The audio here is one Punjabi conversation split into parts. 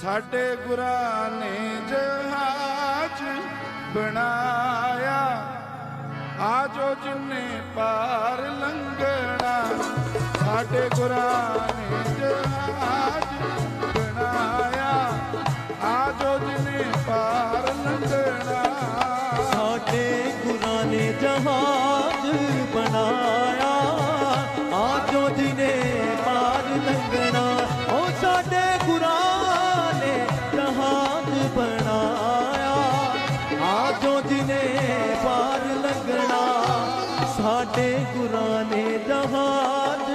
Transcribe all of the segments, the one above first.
ਸਾਡੇ ਗੁਰਾਂ ਨੇ ਜਹਾਜ਼ ਬਣਾਇਆ। ਆਜੋ ਜਿੰਨੇ ਪਾਰ ਲੰਘਣਾ ਸਾਡੇ ਗੁਰਾਂ ਨੇ ਜਹਾਜ਼ ਗੁਰਾਂ ਨੇ ਜਹਾਜ਼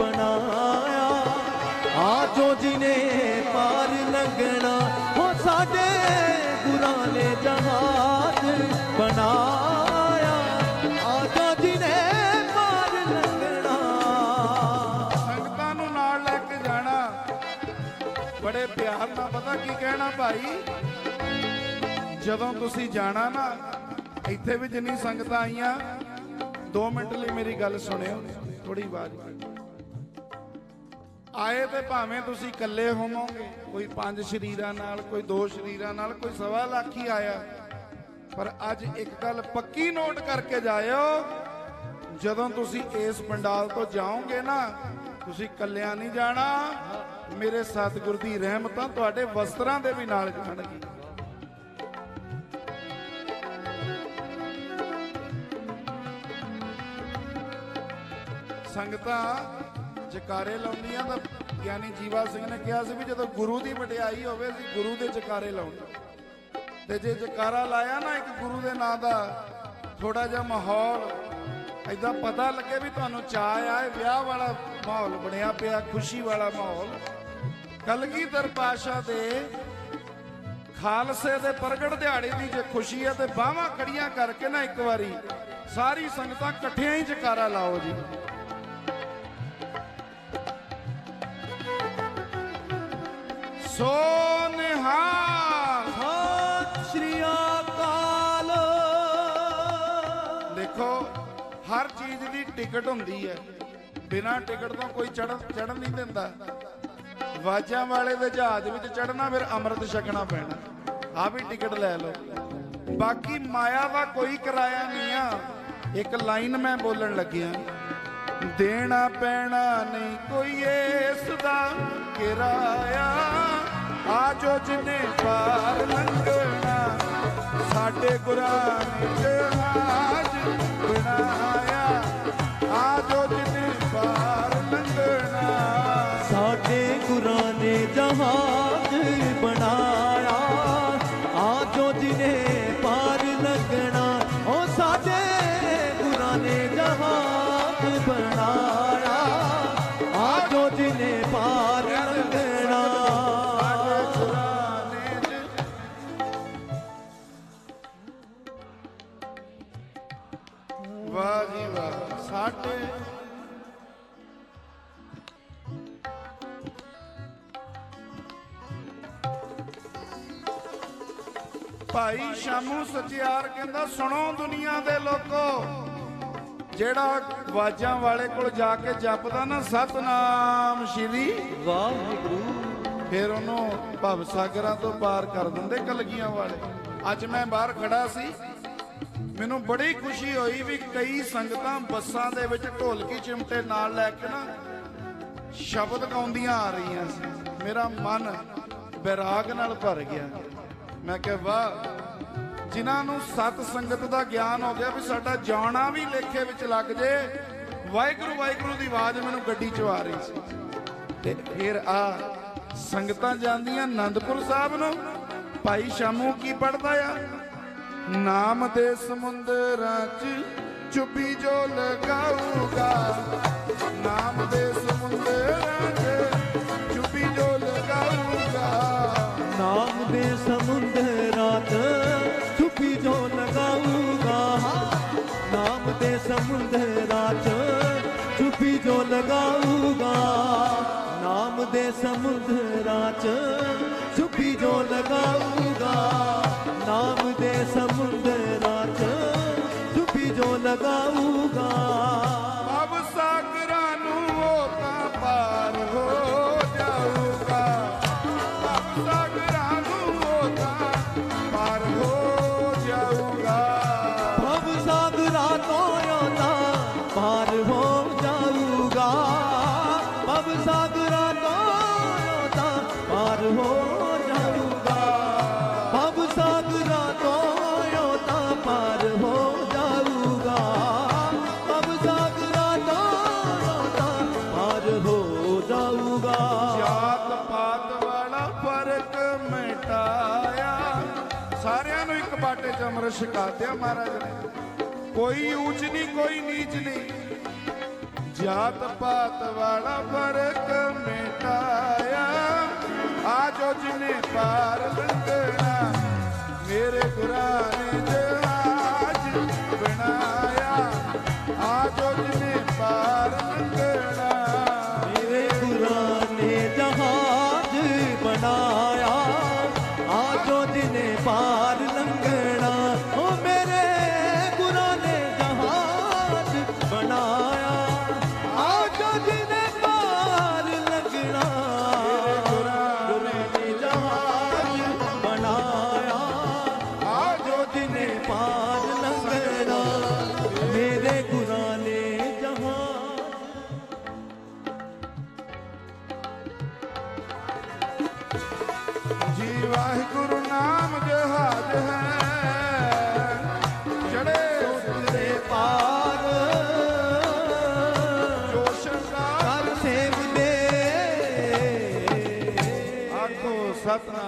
ਬਣਾਇਆ। ਆਜੋ ਜਿਨੇ ਪਾਰ ਲੰਘਣਾ, ਹੋ ਸਾਡੇ ਗੁਰਾਂ ਨੇ ਜਹਾਜ਼ ਬਣਾਇਆ। ਆਜੋ ਜਿਨੇ ਪਾਰ ਲੰਘਣਾ। ਸੰਗਤਾਂ ਨੂੰ ਨਾਲ ਲੈ ਕੇ ਜਾਣਾ। ਬੜੇ ਪਿਆਰ ਨਾਲ ਪਤਾ ਕੀ ਕਹਿਣਾ ਭਾਈ? ਜਦੋਂ ਤੁਸੀਂ ਜਾਣਾ ਨਾ, ਇੱਥੇ ਵੀ ਜਿੰਨੀ ਸੰਗਤਾਂ ਆਈਆਂ 2 ਮਿੰਟ ਲਈ ਮੇਰੀ ਗੱਲ ਸੁਣਿਓ ਥੋੜੀ ਆਵਾਜ਼ ਆਏ ਤੇ ਭਾਵੇਂ ਤੁਸੀਂ ਇਕੱਲੇ ਹੋਵੋਗੇ, ਕੋਈ ਪੰਜ ਸ਼ਰੀਰਾਂ ਨਾਲ, ਕੋਈ ਦੋ ਸ਼ਰੀਰਾਂ ਨਾਲ, ਕੋਈ ਸਵਾ ਲੱਖ ਹੀ ਆਇਆ। ਪਰ ਅੱਜ ਇੱਕ ਗੱਲ ਪੱਕੀ ਨੋਟ ਕਰਕੇ ਜਾਇਓ, ਜਦੋਂ ਤੁਸੀਂ ਇਸ ਪੰਡਾਲ ਤੋਂ ਜਾਓਗੇ ਨਾ, ਤੁਸੀਂ ਇਕੱਲਿਆਂ ਨਹੀਂ ਜਾਣਾ, ਮੇਰੇ ਸਤਿਗੁਰ ਦੀ ਰਹਿਮਤਾਂ ਤੁਹਾਡੇ ਵਸਤਰਾਂ ਦੇ ਵੀ ਨਾਲ ਜਾਣਗੀ ਸੰਗਤਾਂ ਜਕਾਰੇ ਲਾਉਂਦੀਆਂ ਤਾਂ ਗਿਆਨੀ ਜੀਵਾ ਸਿੰਘ ਨੇ ਕਿਹਾ ਸੀ ਵੀ ਜਦੋਂ ਗੁਰੂ ਦੀ ਵਡਿਆਈ ਹੋਵੇ ਸੀ ਗੁਰੂ ਦੇ ਜਕਾਰੇ ਲਾਉਣੇ। ਤੇ ਜੇ ਜਕਾਰਾ ਲਾਇਆ ਨਾ ਇੱਕ ਗੁਰੂ ਦੇ ਨਾਂ ਦਾ ਥੋੜਾ ਜਿਹਾ ਮਾਹੌਲ ਐਦਾਂ ਪਤਾ ਲੱਗੇ ਵੀ ਤੁਹਾਨੂੰ ਚਾਹ ਆ ਵਿਆਹ ਵਾਲਾ ਮਾਹੌਲ ਬਣਿਆ ਪਿਆ, ਖੁਸ਼ੀ ਵਾਲਾ ਮਾਹੌਲ। ਕਲਗੀਧਰ ਪਾਸ਼ਾ ਦੇ ਖਾਲਸੇ ਦੇ ਪ੍ਰਗਟ ਦਿਹਾੜੇ ਦੀ ਜੇ ਖੁਸ਼ੀ ਹੈ ਤੇ ਬਾਹਾਂ ਖੜੀਆਂ ਕਰਕੇ ਨਾ ਇੱਕ ਵਾਰੀ ਸਾਰੀ ਸੰਗਤਾਂ ਇਕੱਠਿਆਂ ਹੀ ਜਕਾਰਾ ਲਾਓ ਜੀ। ਸੋ ਨਿਹਾਲ ਸਤਿ ਸ਼੍ਰੀ ਅਕਾਲ। ਦੇਖੋ ਹਰ ਚੀਜ਼ ਦੀ ਟਿਕਟ ਹੁੰਦੀ ਹੈ। ਬਿਨਾਂ ਟਿਕਟ ਤੋਂ ਕੋਈ ਚੜ੍ਹ ਚੜ੍ਹਨ ਨਹੀਂ ਦਿੰਦਾ। ਵਾਜਾਂ ਵਾਲੇ ਦੇ ਜਹਾਜ਼ ਵਿੱਚ ਚੜ੍ਹਨਾ ਫਿਰ ਅੰਮ੍ਰਿਤ ਛਕਣਾ ਪੈਣਾ। ਆ ਵੀ ਟਿਕਟ ਲੈ ਲਓ। ਬਾਕੀ ਮਾਇਆ ਦਾ ਕੋਈ ਕਿਰਾਇਆ ਨਹੀਂ ਆ। ਇੱਕ ਲਾਈਨ ਮੈਂ ਬੋਲਣ ਲੱਗਿਆ। ਦੇਣਾ ਪੈਣਾ ਨਹੀਂ ਕੋਈ ਇਸ ਦਾ। ਕਿਰਾਇਆ ਆਜੋ ਜਿਨੇ ਪਾਰ ਲੰਘਣਾ, ਸਾਡੇ ਗੁਰਾਂ ਨੇ ਜਹਾਜ਼ ਬਣਾਇਆ। ਆਜੋ ਜਿਨੇ ਪਾਰ ਲੰਘਣਾ। ਸਾਡੇ ਗੁਰਾਂ ਨੇ ਜਹਾਜ਼ ਭਾਈ ਸ਼ਾਮੂ ਸਚਿਆਰ ਕਹਿੰਦਾ, ਸੁਣੋ ਦੁਨੀਆ ਦੇ ਲੋਕੋ, ਜਿਹੜਾ ਵਾਜਾਂ ਵਾਲੇ ਕੋਲ ਜਾ ਕੇ ਜਪਦਾ ਨਾ, ਸਤਨਾਮ ਸ਼੍ਰੀ ਵਾਹਿਗੁਰੂ। ਫਿਰ ਉਹਨੂੰ ਭਵ ਸਾਗਰਾਂ ਤੋਂ ਪਾਰ ਕਰ ਦਿੰਦੇ ਕਲਗੀਆਂ ਵਾਲੇ। ਅੱਜ ਮੈਂ ਬਾਹਰ ਖੜਾ ਸੀ। ਮੈਨੂੰ ਬੜੀ ਖੁਸ਼ੀ ਹੋਈ ਵੀ ਕਈ ਸੰਗਤਾਂ ਬੱਸਾਂ ਦੇ ਵਿੱਚ ਢੋਲਕੀ ਚਿਮਟੇ ਨਾਲ ਲੈ ਕੇ ਨਾ ਸ਼ਬਦ ਗਾਉਂਦੀਆਂ ਆ ਰਹੀਆਂ ਸੀ। ਮੇਰਾ ਮਨ ਬੈਰਾਗ ਨਾਲ ਭਰ ਗਿਆ। ਮੈਂ ਕਿਹਾ, ਵਾਹ, ਜਿਨ੍ਹਾਂ ਨੂੰ ਸਤ ਸੰਗਤ ਦਾ ਗਿਆਨ ਹੋ ਗਿਆ ਵੀ ਸਾਡਾ ਜਾਣਾ ਵੀ ਲੇਖੇ ਵਿੱਚ ਲੱਗ ਜੇ, ਵਾਹਿਗੁਰੂ ਵਾਹਿਗੁਰੂ ਦੀ ਆਵਾਜ਼ ਮੈਨੂੰ ਗੱਡੀ 'ਚ ਆ ਰਹੀ ਸੀ। ਤੇ ਫਿਰ ਆ ਸੰਗਤਾਂ ਜਾਂਦੀਆਂ ਆਨੰਦਪੁਰ ਸਾਹਿਬ ਨੂੰ, ਭਾਈ ਸ਼ਾਮੂ ਕੀ ਪੜਦਾ ਆ? ਨਾਮ ਦੇ ਸਮੁੰਦਰਾਂ 'ਚ ਚੁੱਪੀ ਜੋ ਲਗਾਊਗਾ ਨਾਮ ਦੇ ਲਗਾਊਗਾ ਨਾਮ ਦੇ ਸਮੁੰਦਰਾਂ 'ਚ ਛੁਪੀ ਜੋ ਲਗਾਊਗਾ ਨਾਮ ਦੇ ਸਮੁੰਦਰਾਂ 'ਚ ਛੁਪੀ ਜੋ ਲਗਾਊਗਾ પાટે જ અમૃત શીખાવ્યા મહારાજ કોઈ ઊંચ ની કોઈ નીચ ની જાત પાત વાળા ફરક મેટાયા આજો જને પાર લંગણા મેરે ગુરાને Satnam.